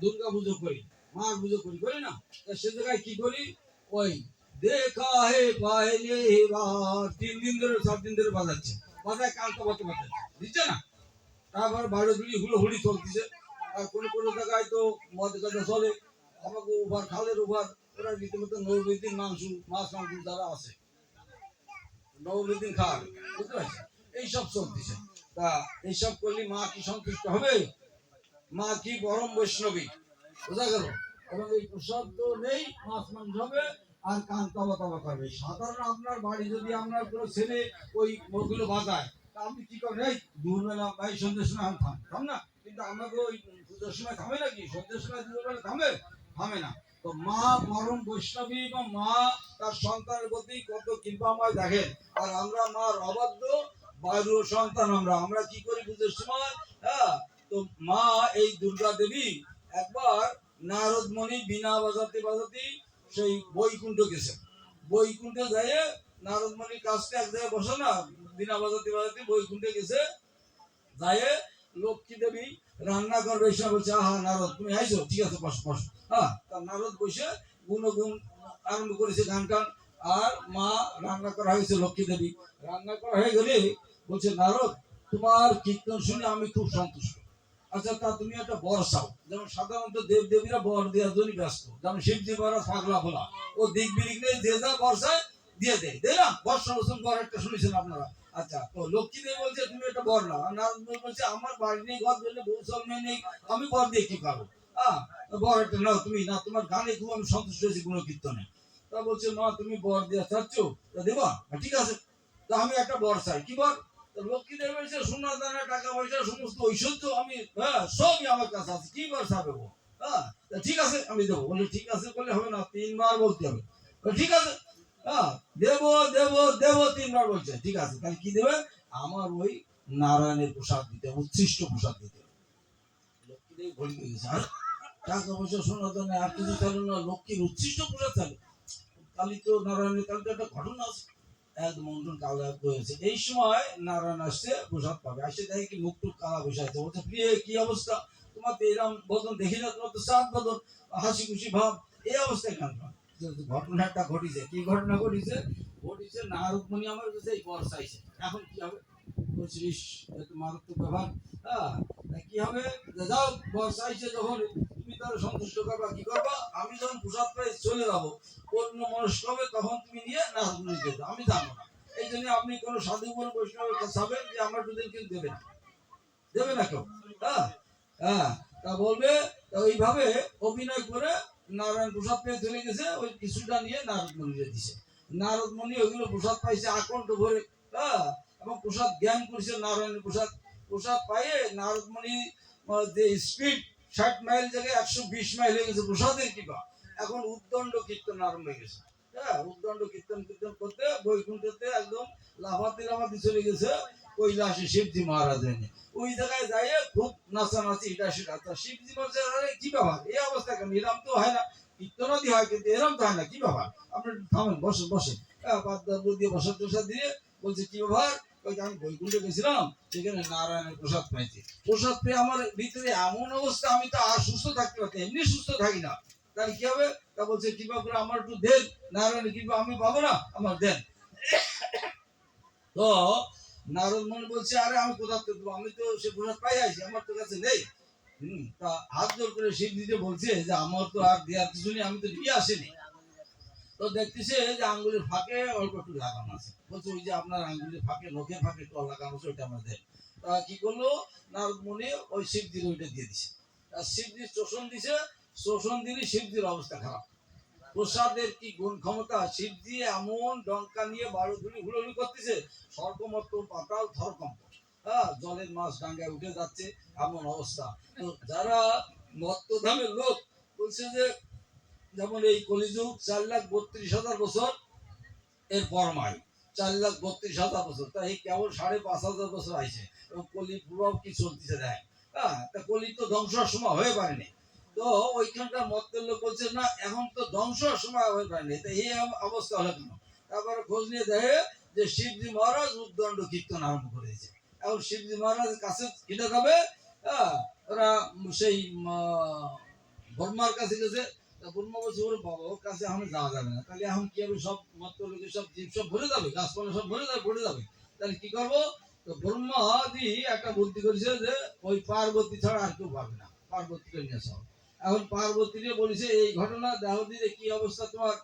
দুর্গা পুজো করি মার পুজো করি করি না? তা সে জায়গায় কি করি? ওই দেখা হে বার তিন দিন ধরে, সাত দিন ধরে বাজাচ্ছে। বাজায় কালকে বাতে বাজাচ্ছে দিচ্ছে না? তারপর বাড়ি গুলি হুলো হুড়ি চলতেছে। আর কোনো কোনো জায়গায় তো মদ গাঁজা চলে। আমাকে ওভার খালের ওভার ওরা রীতিমতো নবমীর মাংস, মাছ, মাংস যারা আছে, নবমীর দিন খাওয়াবে বুঝতে পারছি এইসব চলতেছে। তা এইসব করলে মা কি সন্তুষ্ট হবে? মা কি পরম বৈষ্ণবী? বোঝা গেল? এবং এই প্রসাদ তো নেই, মাছ মাংস হবে, আর কান তবা তবা করবে। সাধারণ আপনার বাড়ি যদি আপনার কোনো ছেলে ওই ওগুলো বাজায় তা আপনি কি করেন? এই ভাই সন্ধ্যের সময় আমি না? কিন্তু আমাকে ওই পুজোর সময় থামে নাকি? সন্ধ্যের সময় থামে? থামে না। তো মা পরম বৈষ্ণবী এবং মা তার সন্তানের প্রতি কত কৃপাময় দেখেন। আর আমরা মার অবাধ্য বায়ু সন্তান আমরা। আমরা কি করি পুজোর সময়? হ্যাঁ তো মা এই দুর্গা দেবী একবার নারদমণি বিনা বাজাতে বাজাতে সেই বৈকুণ্ঠ গেছে। বৈকুণ্ঠে যায় নারদমণির কাছটা এক জায়গায় বসে না, বিনা বাজাতে বাজাতে বৈকুণ্ঠে গেছে। যায় লক্ষ্মী দেবী রান্না করবে, এসে বলছে, আহা, নারদ, তুমি আইছো? ঠিক আছে, বস বস। হ্যাঁ তা নারদ বসে গুণগুণ আরম্ভ করেছে গান টান আর মা রান্না করা হয়েছে লক্ষ্মী দেবী। রান্না করা হয়ে গেলে বলছে, নারদ, তোমার কীর্তন শুনে আমি খুব সন্তুষ্ট। আচ্ছা তা তুমি একটা বর চাও। যেমন সাধারণত দেব দেবীরা বর দেওয়ার জন্য ব্যস্ত। যেমন শিবজি মহারাজ পাগলা ভোলা ও দিক বিদিক নেই যে যা বর চায় দিয়ে দেয়। তাই না? বর্ষণ বর্ষণ বর একটা শুনেছেন আপনারা। আচ্ছা তো লক্ষ্মী দেবী বলছে তুমি একটা বর আর নারদ বলছে আমার বাড়ি নেই ঘর জন্য বউ সব নেই। আমি বর দিয়ে কি পাবো হ্যাঁ বর একটা নাও তুমি না তোমার গানে খুব আমি সন্তুষ্ট হয়েছি কোনো কীর্তনে। তা বলছে মা তুমি বর দেওয়া চাচ্ছ? তা দেবা হ্যাঁ, ঠিক আছে। তা আমি একটা বর চাই। কি বর? তো লক্ষ্মী সোনা দানা টাকা পয়সা, সমস্ত ঐশ্বর্য আমি হ্যাঁ সবই আমার কাছে আছে। কি বার ও হ্যাঁ ঠিক আছে, আমি দেবো। বলে, ঠিক আছে বলে হবে না, তিনবার বলতে হবে। ঠিক আছে। হ্যাঁ দেব দেব দেব, তিনবার বলছে। ঠিক আছে, তাহলে কি দেবে? আমার ওই নারায়ণের প্রসাদ দিতে উচ্ছিষ্ট প্রসাদ দিতে হবে। লক্ষ্মী দেবী ভড়কে গেছে। আর টাকা পয়সা সোনা দানা আর কিছু চালু না, লক্ষ্মীর উচ্ছিষ্ট প্রসাদ কালি তো নারায়ণের কাল তো একটা ঘটনা আছে। একদম মন্ডল কালা হয়েছে। এই সময় নারায়ণ আসছে, প্রসাদ পাবে। আসে দেখে কি মুখ টুক কালা বসে আছে। বলছে, প্রিয়, কি অবস্থা? তোমার তো এরকম বদন দেখি না, তোমার তো সাত বদন। হাসি খুশি ভাব। এই অবস্থায় কেন ঘটনাটা ঘটিছে। কি ঘটনা ঘটিছে? ঘটিছে নারদমণি আমার কাছে এই বর চাইছে এখন কি হবে? বলছিস মারাত্মক ব্যাপার। হ্যাঁ কি হবে? যাও বর চাইছে যখন। তুমি তার সন্তুষ্ট করবা, কি করবা? আমি যখন প্রসাদ পাই চলে যাব অন্য মনস্ক হবে, তখন তুমি নিয়ে নারদমণি দেবে আমি জানো না। এই জন্য আপনি কোন সাধু, কোন বৈষ্ণবের কাছে যে আমার দুদিন কিন্তু দেবে না। দেবে না কেউ? হ্যাঁ? হ্যাঁ? তা বলবে ওইভাবে অভিনয় করে নারায়ণ প্রসাদ পেয়ে চলে গেছে, ওই কিছুটা নিয়ে নারদ মন্দিরে দিছে। নারদ মণি ওইগুলো প্রসাদ পাইছে, আকণ্ঠ ভরে। হ্যাঁ? এবং প্রসাদ জ্ঞান করেছে নারায়ণের প্রসাদ। প্রসাদ পাইয়ে নারদ মণি যে স্পিড ষাট মাইল জায়গায় একশো বিশ মাইল হয়ে গেছে প্রসাদের কিবা। এখন উদ্দণ্ড কীর্তন আরম্ভ হয়ে গেছে। হ্যাঁ উদ্দণ্ড কীর্তন কীর্তন করতে, বৈকুণ্ঠতে একদম লাফাতে লাফাতে চলে গেছে কৈলাসে শিবজি মহারাজ এনে ওই জায়গায় যাইয়ে খুব নাচানাচি, এটা সেটা। তা শিবজি আরে, কি ব্যাপার? এই অবস্থা কেন? এরম তো হয় না। কীর্তন কীর্তনাদি হয়, কিন্তু এরম তো হয় না। কি ব্যাপার? আপনি থামেন, বসেন বসেন। হ্যাঁ বাদ দিয়ে বসার দিয়ে বলছে, কি ব্যাপার? আমি গেছিলাম, সেখানে নারায়ণের প্রসাদ পাইছি। প্রসাদ পেয়ে আমার ভিতরে এমন অবস্থা, আমি তো আর সুস্থ থাকতে এমনি সুস্থ থাকি না। তাহলে কি হবে? তা বলছে, কৃপা করে আমার একটু দেন নারায়ণ কৃপা আমি পাবো না, আমার দেন। তো নারদ মনে বলছে, আরে, আমি কোথা থেকে আমি তো সে প্রসাদ পাই আছি আমার তো কাছে নেই। তা হাত জোর করে শিব দিতে বলছে যে, আমার তো আর দেওয়ার কিছু নেই, আমি তো দিয়ে আসিনি। তো দেখতেছে যে আঙ্গুলের ফাঁকে অল্প একটু লাগানো আছে। বলছে, ওই যে আপনার আঙ্গুলের ফাঁকে, নখের ফাঁকে একটু লাগানো আছে, ওইটা আমার দেন তা কি করল? নারদ মনে ওই শিবজির ওইটা দিয়ে দিছে। আর শিবজির শোষণ দিছে, শোষণ দিলে শিবজির অবস্থা খারাপ। প্রসাদের কি গুণ ক্ষমতা? শিবজি এমন ডঙ্কা নিয়ে বারো ধুলি হুড়োহুড়ি করতেছে স্বর্গমত্ত পাতাল থরকম্প। হ্যাঁ জলের মাছ ডাঙ্গায় উঠে যাচ্ছে, এমন অবস্থা। তো যারা মত্তধামের লোক বলছে যে যেমন এই কলিযুগ চার লাখ বত্রিশ হাজার বছর, এর পরমায় চার লাখ বত্রিশ হাজার বছর, তা এই কেবল সাড়ে পাঁচ হাজার বছর আইছে। এবং কলি প্রভাব কি চলতেছে দেখ। হ্যাঁ তা কলির তো ধ্বংসের সময় হয়ে পারেনি। তো ওইখানকার মত্তের লোক বলছে না, এখন তো ধ্বংসের সময় হয়ে পারেনি। তা এই অবস্থা হলো কেন? তারপরে খোঁজ নিয়ে দেখে যে শিবজি মহারাজ উদ্দণ্ড কীর্তন আরম্ভ করেছে। এখন শিবজি মহারাজ কাছে যাবে হ্যাঁ ওরা সেই ব্রহ্মার কাছে গেছে তা ব্রহ্মা বলছে বাবা, ওর কাছে এখন যাওয়া যাবে না। তাহলে এখন কি হবে? সব সব জীব সব ভরে যাবে, গাছপালা সব ভরে যাবে ভরে যাবে। তাহলে কি করব? তো ব্রহ্মা দি একটা বুদ্ধি করেছে যে, ওই পার্বতী ছাড়া আর কেউ পারবে না, পার্বতীকে নিয়ে এখন বলেছে, এই ঘটনা দেহ কি অবস্থা তোমার?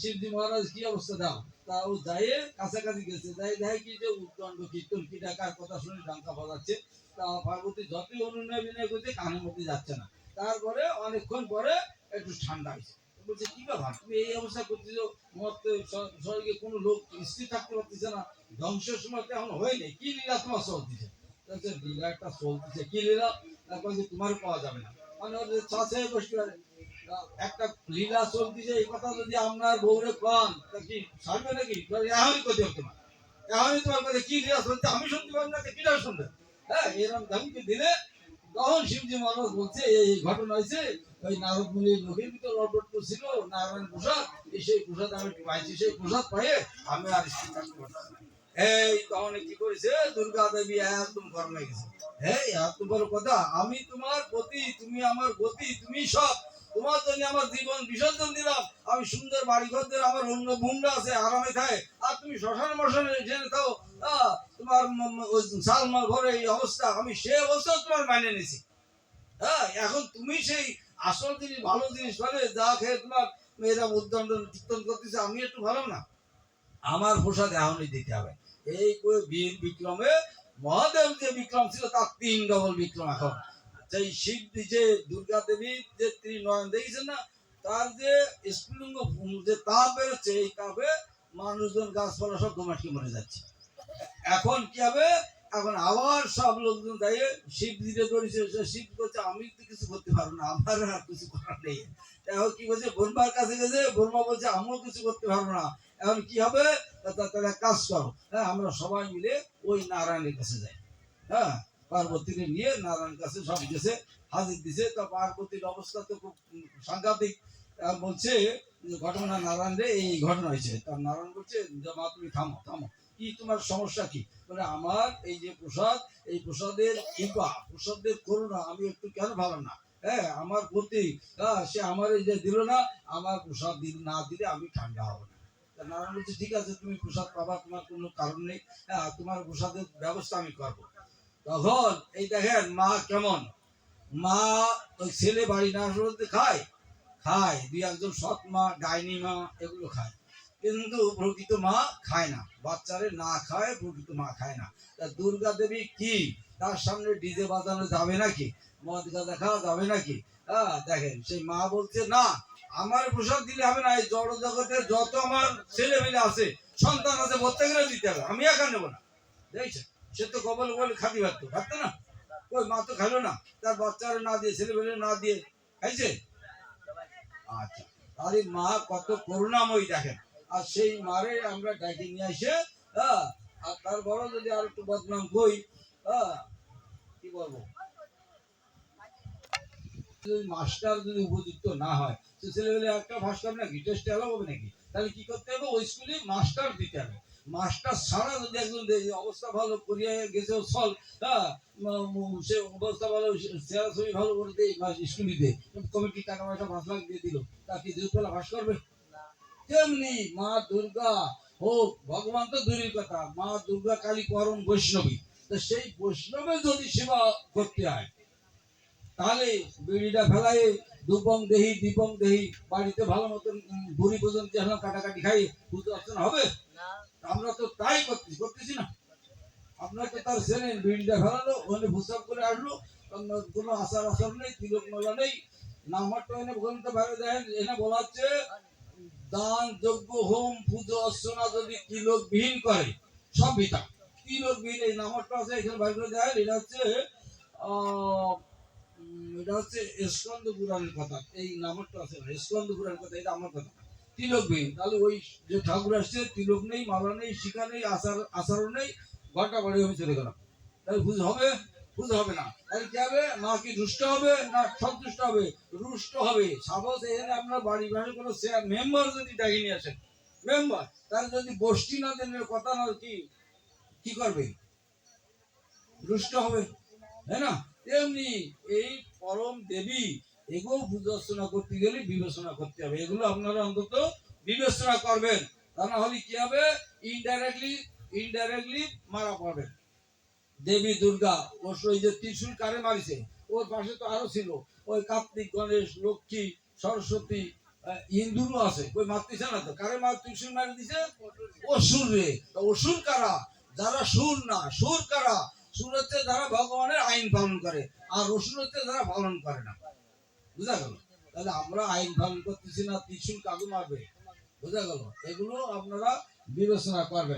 শিবজি মহারাজ কি অবস্থা দাও তা ও যাই কাছাকাছি গেছে। যাই দেখে কি যে উদ্দণ্ড কীর্তন কি ডাকার কথা শুনে ডাঙ্কা বাজাচ্ছে। তা পার্বতী যতই অনুনয় বিনয় করছে কানের মধ্যে যাচ্ছে না। তারপরে অনেকক্ষণ পরে একটু ঠান্ডা হয়েছে। বলছে, কি ব্যাপার? তুমি এই অবস্থা করতেছো মরতে শরীরে কোনো লোক স্থির থাকতে পারতেছে না। ধ্বংসের সময় তো এখন হয়নি কি লীলা তোমার চলতেছে? লীলা একটা চলতেছে। কি লীলা? তারপর তোমার পাওয়া যাবে না। মানে ওদের চাষে বসতে পারে। একটা লীলা চলতেছে, এই কথা যদি আপনার বউরে কন, তা কি ছাড়বে নাকি? এখনই করতে হবে তোমার। এখনই তোমার কাছে কি লীলা চলছে? আমি শুনতে পারব না কিটা শুনবে? হ্যাঁ এরকম ধমকি দিলে তখন শিবজি মহারাজ বলছে, এই ঘটনা হয়েছে। ওই নারদ মুনির লোকের ভিতর অর্ডার ছিল নারায়ণ প্রসাদ। সেই প্রসাদ আমি পাইছি, সেই প্রসাদ পাইয়ে আমি আর। এই, তখন কি করেছে? দুর্গা দেবী একদম কর্মে গেছে। এই এত বড় কথা আমি তোমার পতি, তুমি আমার গতি তুমি সব তোমার জন্য আমার জীবন বিসর্জন দিলাম। আমি সুন্দর বাড়ি ঘর আমার অন্য বুমরা আছে, আরামে খায়। আর তুমি শ্মশান মশানে জেনে থাও তোমার সালমার ঘরে এই অবস্থা। আমি সে অবস্থা তোমার মানে নিছি হ্যাঁ এখন তুমি সেই আসল জিনিস, ভালো জিনিস মানে যা খেয়ে তোমার মেয়েরা উদ্দণ্ড কীর্তন করতেছে, আমি একটু ভালো না। আমার প্রসাদ এখনই দিতে হবে। এই করে বিক্রমে, মহাদেব যে বিক্রম ছিল, তার তিন ডবল বিক্রম এখন। সেই শিব যে দুর্গা দেবীর যে ত্রিনয়ন দেখেছেন না, তার যে স্ফুলিঙ্গ যে তাপ বেরোচ্ছে, এই তাপে মানুষজন গাছপালা সব দোমাটকে মরে যাচ্ছে। এখন কি হবে? এখন আবার সব লোকজন দাঁড়িয়ে শিব দিতে ধরেছে শিব বলছে, আমি তো কিছু করতে পারব না, আমার আর কিছু করার নেই। এখন কি বলছে? ব্রহ্মার কাছে গেছে ব্রহ্মা বলছে, আমিও কিছু করতে পারব না। এখন কি হবে? তাহলে কাজ করো হ্যাঁ আমরা সবাই মিলে ওই নারায়ণের কাছে যাই হ্যাঁ। পার্বতীকে নিয়ে নারায়ণ কাছে সব গেছে, হাজির দিছে। পার্বতীর অবস্থা তো খুব সাংঘাতিক। বলছে ঘটনা নারায়ণ রে এই ঘটনা হয়েছে। তা নারায়ণ বলছে মা, তুমি থামো থামো। কি তোমার সমস্যা কি? বলে, আমার এই যে প্রসাদ, এই প্রসাদের কৃপা, প্রসাদের করুণা, আমি একটু কেন ভালো না? হ্যাঁ আমার প্রতি সে আমার এই যে দিল না, আমার প্রসাদ দিল না দিলে আমি ঠান্ডা হব না। নারায়ণ বলছে, ঠিক আছে, তুমি প্রসাদ পাবা, তোমার কোনো কারণ নেই। হ্যাঁ তোমার প্রসাদের ব্যবস্থা আমি করব। তখন এই দেখেন মা কেমন? মা ওই ছেলে বাড়ি না আসলে খায়? খায়, দুই একজন সৎ মা, ডাইনি মা, এগুলো খায়। কিন্তু প্রকৃত মা খায় না। বাচ্চারে না খায়, প্রকৃত মা খায় না। তা দুর্গা দেবী কি? তার সামনে ডিজে বাজানো যাবে নাকি? মদ গাঁজা খাওয়া যাবে নাকি? হ্যাঁ দেখেন, সেই মা বলছে, না, আমার প্রসাদ দিলে হবে না। এই জড় জগতে যত আমার ছেলে মেয়ে আছে, সন্তান আছে, প্রত্যেকের দিতে হবে। আমি একা নেব না। দেখছেন? সে তো কবল বলে খাতি পারতো খাতো না? ওই মা তো খাইলো না। তার বাচ্চারা না দিয়ে ছেলে মেয়ে না দিয়ে খাইছে? আচ্ছা তাহলে মা, কত করুণাময়ী দেখেন। আর সেই মারে আমরা ডাকে নিয়ে এসে হ্যাঁ আর তার বড় যদি আর একটু বদনাম কই হ্যাঁ কি বলব? মাস্টার যদি উপযুক্ত না হয়, তো ছেলেবেলে একটা ভাস্কর নাকি? টেস্ট অ্যালাউ হবে নাকি? তাহলে কি করতে হবে? ওই স্কুলে মাস্টার দিতে হবে। মাস্টার ছাড়া যদি একজন অবস্থা ভালো করিয়া গেছে চল হ্যাঁ? সে অবস্থা ভালো সেরা ছবি ভালো করে দেয় স্কুলে দিয়ে কমিটি টাকা পয়সা পাঁচ লাখ দিয়ে দিল। তা কি দুপুরবেলা ভাস করবে? তেমনি মা দুর্গা হোক ভগবান তো দূরের কথা মা দুর্গা কালী পরম বৈষ্ণবী। তো সেই বৈষ্ণবের যদি সেবা করতে হয় তাহলে বিড়িটা ফেলাই দুপং দেহি দীপং দেহি বাড়িতে ভালো মতন বুড়ি পর্যন্ত কাটাকাটি খাই পুজো অর্চনা হবে? আমরা তো তাই করতেছি করতেছি না। আপনাকে তো তার ছেলেন বিড়িটা ফেলালো ওখানে ভুসাব করে আসলো, কোনো আচার আচার নেই, তিলক মেলা নেই নামারটা এনে ওখানে বাইরে দেয় এনে বলা হচ্ছে দান যজ্ঞ, হোম, পুজো, অর্চনা যদি তিলক বিহীন করে সব বিতা তিলক বিহীন এই নামারটা আছে এখানে করে দেয় এটা হচ্ছে এটা হচ্ছে স্কন্দ পুরাণের কথা। এই নামারটা আছে না স্কন্দ পুরাণের কথা, এটা আমার কথা। তিলক বিহীন তাহলে ওই যে ঠাকুর আসছে, তিলক নেই, মালা নেই, শিখা নেই, আচার, আচারও নেই ঘণ্টা বাড়ি হয়ে চলে গেলাম। তাহলে পুজো হবে? পুজো হবে না। তাহলে কি হবে? মা কি রুষ্ট হবে? না সন্তুষ্ট হবে? রুষ্ট হবে। সাপোজ এখানে আপনার বাড়ি বাড়ি কোনো মেম্বার যদি ডাকি নিয়ে আসেন মেম্বার তাহলে যদি গোষ্ঠী না দেন কথা না কি? কি করবে? রুষ্ট হবে। তাই না? তেমনি এই পরম দেবী এগুলো বিবেচনা করতে গেলে বিবেচনা করতে হবে। এগুলো আপনারা অন্তত বিবেচনা করবেন। তা না হলে কি হবে? ইনডাইরেক্টলি ইনডাইরেক্টলি মারা পড়বেন। দেবী দুর্গা ও ওই যে ত্রিশূল কারে মারিছে, ওর পাশে তো আরও ছিল। ওই কার্তিক, গণেশ, লক্ষ্মী, সরস্বতী ইন্দুরও আছে। ওই মারতেছে না তো? কারে মার ত্রিশুল মারি দিছে? অসুর রে। অসুর কারা? যারা সুর না, সুর কারা? সুর হচ্ছে যারা ভগবানের আইন পালন করে, আর অসুর হচ্ছে যারা পালন করে না। বুঝা গেল? তাহলে আমরা আইন ভাঙ করতেছি না, ত্রিশুল কাজু মারবে। বুঝা গেল? এগুলো আপনারা বিবেচনা করবেন।